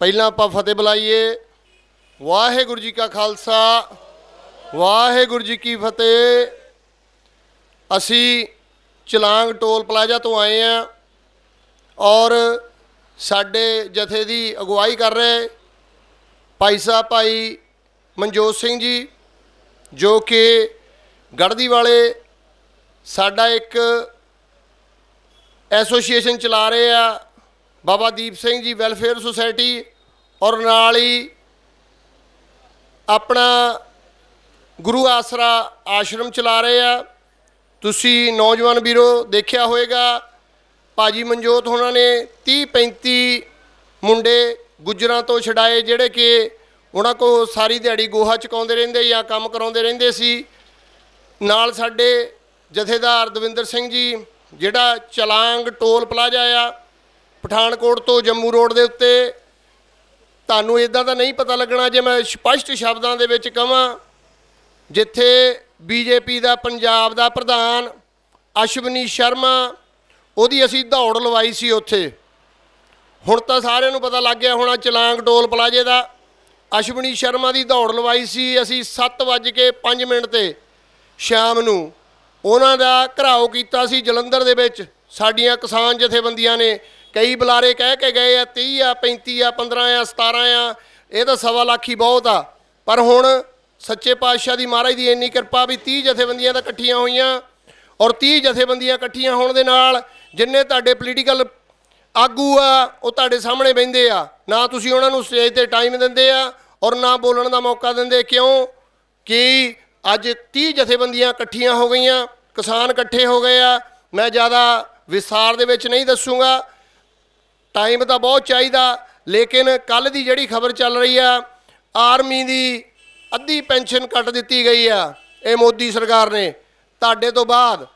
ਪਹਿਲਾਂ ਆਪਾਂ ਫਤਿਹ ਬੁਲਾਈਏ। ਵਾਹਿਗੁਰੂ ਜੀ ਕਾ ਖਾਲਸਾ, ਵਾਹਿਗੁਰੂ ਜੀ ਕੀ ਫਤਿਹ। ਅਸੀਂ ਚਲਾਂਗ ਟੋਲ ਪਲਾਜ਼ਾ ਤੋਂ ਆਏ ਆ ਔਰ ਸਾਡੇ ਜਥੇ ਦੀ ਅਗਵਾਈ ਕਰ ਰਹੇ ਭਾਈ ਸਾਹਿਬ ਭਾਈ ਮਨਜੋਤ ਸਿੰਘ ਜੀ, ਜੋ ਕਿ ਗੜਦੀ ਵਾਲੇ ਸਾਡਾ ਇੱਕ ਐਸੋਸੀਏਸ਼ਨ ਚਲਾ ਰਹੇ ਆ। ਬਾਬਾ ਦੀਪ ਸਿੰਘ ਜੀ ਵੈਲਫੇਅਰ ਸੁਸਾਇਟੀ ਔਰ ਨਾਲ ਹੀ ਆਪਣਾ ਗੁਰੂ ਆਸਰਾ ਆਸ਼ਰਮ ਚਲਾ ਰਹੇ ਆ। ਤੁਸੀਂ ਨੌਜਵਾਨ ਵੀਰੋ ਦੇਖਿਆ ਹੋਵੇਗਾ, ਭਾਜੀ ਮਨਜੋਤ ਹੋਣਾ ਨੇ 30 35 ਮੁੰਡੇ ਗੁੱਜਰਾਂ ਤੋਂ ਛਡਾਏ, ਜਿਹੜੇ ਕਿ ਉਹਨਾਂ ਕੋ ਸਾਰੀ ਦਿਹਾੜੀ ਗੋਹਾ ਚੁਕਾਉਂਦੇ ਰਹਿੰਦੇ ਜਾਂ ਕੰਮ ਕਰਾਉਂਦੇ ਰਹਿੰਦੇ ਸੀ। ਨਾਲ ਸਾਡੇ ਜਥੇਦਾਰ ਦਵਿੰਦਰ ਸਿੰਘ ਜੀ, ਜਿਹੜਾ ਚਲਾਂਗ ਟੋਲ ਪਲਾਜ਼ਾ ਆ ਪਠਾਨਕੋਟ ਤੋਂ ਜੰਮੂ ਰੋਡ ਦੇ ਉੱਤੇ। ਤੁਹਾਨੂੰ ਇਦਾਂ ਦਾ ਨਹੀਂ ਪਤਾ ਲੱਗਣਾ ਜੇ ਮੈਂ ਸਪਸ਼ਟ ਸ਼ਬਦਾਂ ਦੇ ਵਿੱਚ ਕਹਾਂ ਜਿੱਥੇ ਬੀਜੇਪੀ ਦਾ, ਪੰਜਾਬ ਦਾ ਪ੍ਰਧਾਨ ਅਸ਼ਵਨੀ ਸ਼ਰਮਾ, ਉਹਦੀ ਅਸੀਂ ਦੌੜ ਲਵਾਈ ਸੀ ਉੱਥੇ। ਹੁਣ ਤਾਂ ਸਾਰਿਆਂ ਨੂੰ ਪਤਾ ਲੱਗ ਗਿਆ ਹੋਣਾ ਚਲਾਂਗ ਟੋਲ ਪਲਾਜ਼ੇ ਦਾ। ਅਸ਼ਵਨੀ ਸ਼ਰਮਾ ਦੀ ਦੌੜ ਲਵਾਈ ਸੀ ਅਸੀਂ 7:05 ਮਿੰਟ ਤੇ ਸ਼ਾਮ ਨੂੰ। ਉਹਨਾਂ ਦਾ ਘਰਾਓ ਕੀਤਾ ਸੀ ਜਲੰਧਰ ਦੇ ਵਿੱਚ। ਸਾਡੀਆਂ ਕਿਸਾਨ ਜਥੇਬੰਦੀਆਂ ਨੇ ਕਈ ਬੁਲਾਰੇ ਕਹਿ ਕੇ ਗਏ ਆ 30 ਆ 35 ਆ 15 ਆ 17 ਆ, ਇਹ ਤਾਂ ਸਵਾ ਲੱਖ ਹੀ ਬਹੁਤ ਆ। ਪਰ ਹੁਣ ਸੱਚੇ ਪਾਤਸ਼ਾਹ ਦੀ ਮਹਾਰਾਜ ਦੀ ਇੰਨੀ ਕਿਰਪਾ ਵੀ 30 ਜਥੇਬੰਦੀਆਂ ਤਾਂ ਇਕੱਠੀਆਂ ਹੋਈਆਂ ਔਰ 30 ਜਥੇਬੰਦੀਆਂ ਇਕੱਠੀਆਂ ਹੋਣ ਦੇ ਨਾਲ ਜਿੰਨੇ ਤੁਹਾਡੇ ਪੋਲੀਟੀਕਲ ਆਗੂ ਆ, ਉਹ ਤੁਹਾਡੇ ਸਾਹਮਣੇ ਬਹਿੰਦੇ ਆ। ਨਾ ਤੁਸੀਂ ਉਹਨਾਂ ਨੂੰ ਸਟੇਜ ਤੇ ਟਾਈਮ ਦਿੰਦੇ ਆ ਔਰ ਨਾ ਬੋਲਣ ਦਾ ਮੌਕਾ ਦਿੰਦੇ। ਕਿਉਂ? ਕਿ ਅੱਜ 30 ਜਥੇਬੰਦੀਆਂ ਇਕੱਠੀਆਂ ਹੋ ਗਈਆਂ, ਕਿਸਾਨ ਇਕੱਠੇ ਹੋ ਗਏ ਆ। ਮੈਂ ਜ਼ਿਆਦਾ ਵਿਸਥਾਰ ਦੇ ਵਿੱਚ ਨਹੀਂ ਦੱਸੂਗਾ। ਟਾਈਮ ਤਾਂ ਬਹੁਤ ਚਾਹੀਦਾ, ਲੇਕਿਨ ਕੱਲ ਦੀ ਜਿਹੜੀ ਖਬਰ ਚੱਲ ਰਹੀ ਆ, ਆਰਮੀ ਦੀ ਅੱਧੀ ਪੈਨਸ਼ਨ ਕੱਟ ਦਿੱਤੀ ਗਈ ਆ, ਇਹ ਮੋਦੀ ਸਰਕਾਰ ਨੇ, ਤੁਹਾਡੇ ਤੋਂ ਬਾਅਦ।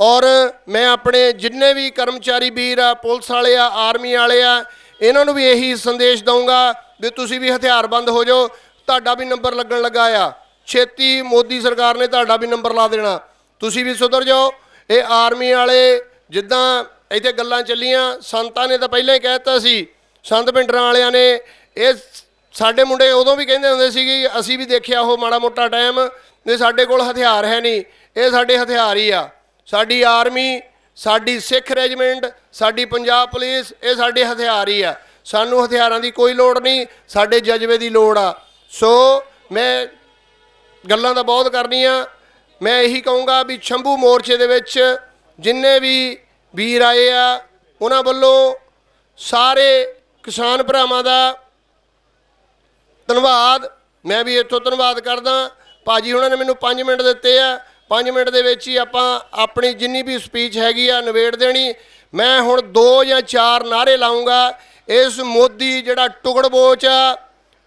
ਔਰ ਮੈਂ ਆਪਣੇ ਜਿੰਨੇ ਵੀ ਕਰਮਚਾਰੀ ਵੀਰ ਆ, ਪੁਲਿਸ ਵਾਲੇ ਆ, ਆਰਮੀ ਵਾਲੇ ਆ, ਇਹਨਾਂ ਨੂੰ ਵੀ ਇਹੀ ਸੰਦੇਸ਼ ਦਊਂਗਾ ਵੀ ਤੁਸੀਂ ਵੀ ਹਥਿਆਰਬੰਦ ਹੋ ਜਾਓ, ਤੁਹਾਡਾ ਵੀ ਨੰਬਰ ਲੱਗਣ ਲੱਗਾ ਆ। ਛੇਤੀ ਮੋਦੀ ਸਰਕਾਰ ਨੇ ਤੁਹਾਡਾ ਵੀ ਨੰਬਰ ਲਾ ਦੇਣਾ। ਤੁਸੀਂ ਵੀ ਸੁਧਰ ਜਾਓ, ਇਹ ਆਰਮੀ ਵਾਲੇ ਜਿੱਦਾਂ ਇੱਥੇ ਗੱਲਾਂ ਚੱਲੀਆਂ, ਸੰਤਾਂ ਨੇ ਤਾਂ ਪਹਿਲਾਂ ਹੀ ਕਹਿਤਾ ਸੀ, ਸੰਤ ਪਿੰਡਰਾਂ ਵਾਲਿਆਂ ਨੇ, ਇਹ ਸਾਡੇ ਮੁੰਡੇ ਉਦੋਂ ਵੀ ਕਹਿੰਦੇ ਹੁੰਦੇ ਸੀ ਕਿ ਅਸੀਂ ਵੀ ਦੇਖਿਆ ਉਹ ਮਾੜਾ ਮੋਟਾ ਟਾਈਮ ਵੀ ਸਾਡੇ ਕੋਲ ਹਥਿਆਰ ਹੈ ਨਹੀਂ, ਇਹ ਸਾਡੇ ਹਥਿਆਰ ਹੀ ਆ। ਸਾਡੀ ਆਰਮੀ, ਸਾਡੀ ਸਿੱਖ ਰੈਜੀਮੈਂਟ, ਸਾਡੀ ਪੰਜਾਬ ਪੁਲਿਸ, ਇਹ ਸਾਡੇ ਹਥਿਆਰ ਹੀ ਆ। ਸਾਨੂੰ ਹਥਿਆਰਾਂ ਦੀ ਕੋਈ ਲੋੜ ਨਹੀਂ, ਸਾਡੇ ਜਜ਼ਬੇ ਦੀ ਲੋੜ ਆ। ਸੋ ਮੈਂ ਗੱਲਾਂ ਤਾਂ ਬਹੁਤ ਕਰਨੀਆਂ, ਮੈਂ ਇਹੀ ਕਹੂੰਗਾ ਵੀ ਸ਼ੰਭੂ ਮੋਰਚੇ ਦੇ ਵਿੱਚ ਜਿੰਨੇ ਵੀ ਵੀਰ ਆਏ ਆ, ਉਹਨਾਂ ਵੱਲੋਂ ਸਾਰੇ ਕਿਸਾਨ ਭਰਾਵਾਂ ਦਾ ਧੰਨਵਾਦ। ਮੈਂ ਵੀ ਇੱਥੋਂ ਧੰਨਵਾਦ ਕਰਦਾ। ਭਾਜੀ ਉਹਨਾਂ ਨੇ ਮੈਨੂੰ 5 ਮਿੰਟ ਦਿੱਤੇ ਆ। 5 ਮਿੰਟ ਦੇ ਵਿੱਚ ਹੀ ਆਪਾਂ ਆਪਣੀ ਜਿੰਨੀ ਵੀ ਸਪੀਚ ਹੈਗੀ ਆ ਨਿਬੇੜ ਦੇਣੀ। ਮੈਂ ਹੁਣ ਦੋ ਜਾਂ ਚਾਰ ਨਾਰੇ ਲਾਉਂਗਾ ਇਸ ਮੋਦੀ ਜਿਹੜਾ ਟੁਕੜ ਬੋਚ ਆ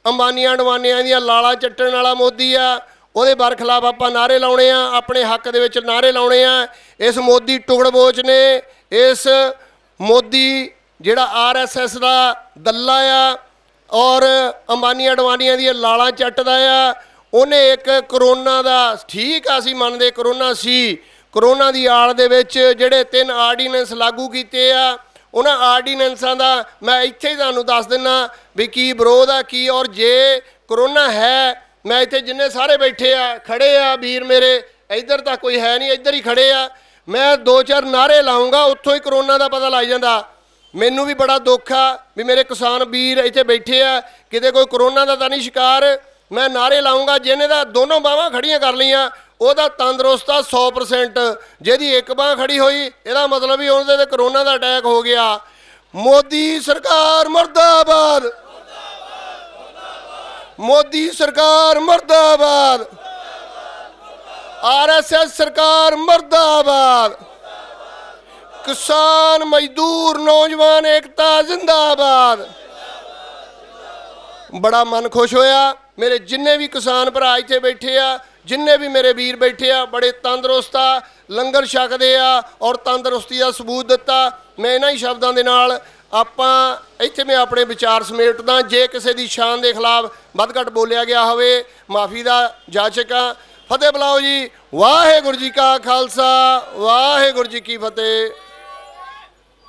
ਅੰਬਾਨੀਆਂ ਅਡਵਾਨੀਆਂ ਦੀਆਂ ਲਾਲਾ ਚੱਟਣ ਵਾਲਾ ਮੋਦੀ ਆ ਉਹਦੇ ਬਰਖਲਾਫ ਆਪਾਂ ਨਾਰੇ ਲਾਉਣੇ ਆ, ਆਪਣੇ ਹੱਕ ਦੇ ਵਿੱਚ ਨਾਰੇ ਲਾਉਣੇ ਆ। ਇਸ ਮੋਦੀ ਟੁਕੜਬੋਚ ਨੇ, ਇਸ ਮੋਦੀ ਜਿਹੜਾ ਆਰਐਸਐਸ ਦਾ ਦੱਲਾ ਆ ਔਰ ਅੰਬਾਨੀਆਂ ਅਡਵਾਨੀਆਂ ਦੀਆਂ ਲਾਲਾਂ ਚੱਟਦਾ ਆ, ਉਹਨੇ ਇੱਕ ਕਰੋਨਾ ਦਾ, ਠੀਕ ਆ ਅਸੀਂ ਮੰਨਦੇ ਕਰੋਨਾ ਸੀ, ਕਰੋਨਾ ਦੀ ਆੜ ਦੇ ਵਿੱਚ ਜਿਹੜੇ ਤਿੰਨ ਆਰਡੀਨੈਂਸ ਲਾਗੂ ਕੀਤੇ ਆ, ਉਹਨਾਂ ਆਰਡੀਨੈਂਸਾਂ ਦਾ ਮੈਂ ਇੱਥੇ ਹੀ ਤੁਹਾਨੂੰ ਦੱਸ ਦਿੰਨਾ ਵੀ ਕੀ ਵਿਰੋਧ ਆ, ਕੀ ਔਰ ਜੇ ਕਰੋਨਾ ਹੈ ਮੈਂ ਇੱਥੇ ਜਿੰਨੇ ਸਾਰੇ ਬੈਠੇ ਆ, ਖੜੇ ਆ ਵੀਰ ਮੇਰੇ, ਇੱਧਰ ਤਾਂ ਕੋਈ ਹੈ ਨਹੀਂ, ਇੱਧਰ ਹੀ ਖੜੇ ਆ। ਮੈਂ ਦੋ ਚਾਰ ਨਾਰੇ ਲਾਉਂਗਾ, ਉੱਥੋਂ ਹੀ ਕਰੋਨਾ ਦਾ ਪਤਾ ਲੱਗ ਜਾਂਦਾ। ਮੈਨੂੰ ਵੀ ਬੜਾ ਦੁੱਖ ਆ ਵੀ ਮੇਰੇ ਕਿਸਾਨ ਵੀਰ ਇੱਥੇ ਬੈਠੇ ਆ, ਕਿਤੇ ਕੋਈ ਕਰੋਨਾ ਦਾ ਤਾਂ ਨਹੀਂ ਸ਼ਿਕਾਰ। ਮੈਂ ਨਾਰੇ ਲਾਉਂਗਾ, ਜਿਹਨੇ ਦਾ ਦੋਨੋਂ ਬਾਹਾਂ ਖੜੀਆਂ ਕਰ ਲਈਆਂ, ਉਹਦਾ ਤੰਦਰੁਸਤ ਆ 100% ਜਿਹਦੀ ਇੱਕ ਬਾਹ ਖੜੀ ਹੋਈ, ਇਹਦਾ ਮਤਲਬ ਵੀ ਉਹਦੇ ਤੇ ਕਰੋਨਾ ਦਾ ਅਟੈਕ ਹੋ ਗਿਆ। ਮੋਦੀ ਸਰਕਾਰ ਮਰਦਾਬਾਦ। ਮੋਦੀ ਸਰਕਾਰ ਮਰਦਾਬਾਦ। ਆਰਐਸਐਸ ਸਰਕਾਰ ਮਰਦਾਬਾਦ। ਕਿਸਾਨ ਮਜ਼ਦੂਰ ਨੌਜਵਾਨ ਏਕਤਾ ਜ਼ਿੰਦਾਬਾਦ। ਬੜਾ ਮਨ ਖੁਸ਼ ਹੋਇਆ। ਮੇਰੇ ਜਿੰਨੇ ਵੀ ਕਿਸਾਨ ਭਰਾ ਇੱਥੇ ਬੈਠੇ ਆ, ਜਿੰਨੇ ਵੀ ਮੇਰੇ ਵੀਰ ਬੈਠੇ ਆ, ਬੜੇ ਤੰਦਰੁਸਤ ਆ, ਲੰਗਰ ਛਕਦੇ ਆ ਔਰ ਤੰਦਰੁਸਤੀ ਦਾ ਸਬੂਤ ਦਿੱਤਾ। ਮੈਂ ਇਹਨਾਂ ਹੀ ਸ਼ਬਦਾਂ ਦੇ ਨਾਲ ਆਪਾਂ ਇੱਥੇ ਮੈਂ ਆਪਣੇ ਵਿਚਾਰ ਸਮੇਟਦਾ, ਜੇ ਕਿਸੇ ਦੀ ਸ਼ਾਨ ਦੇ ਖਿਲਾਫ ਵੱਧ ਘੱਟ ਬੋਲਿਆ ਗਿਆ ਹੋਵੇ, ਮਾਫੀ ਦਾ ਜਾਚਕ ਆ। ਫਤਿਹ ਬੁਲਾਓ ਜੀ। ਵਾਹਿਗੁਰੂ ਜੀ ਕਾ ਖਾਲਸਾ, ਵਾਹਿਗੁਰੂ ਜੀ ਕੀ ਫਤਿਹ।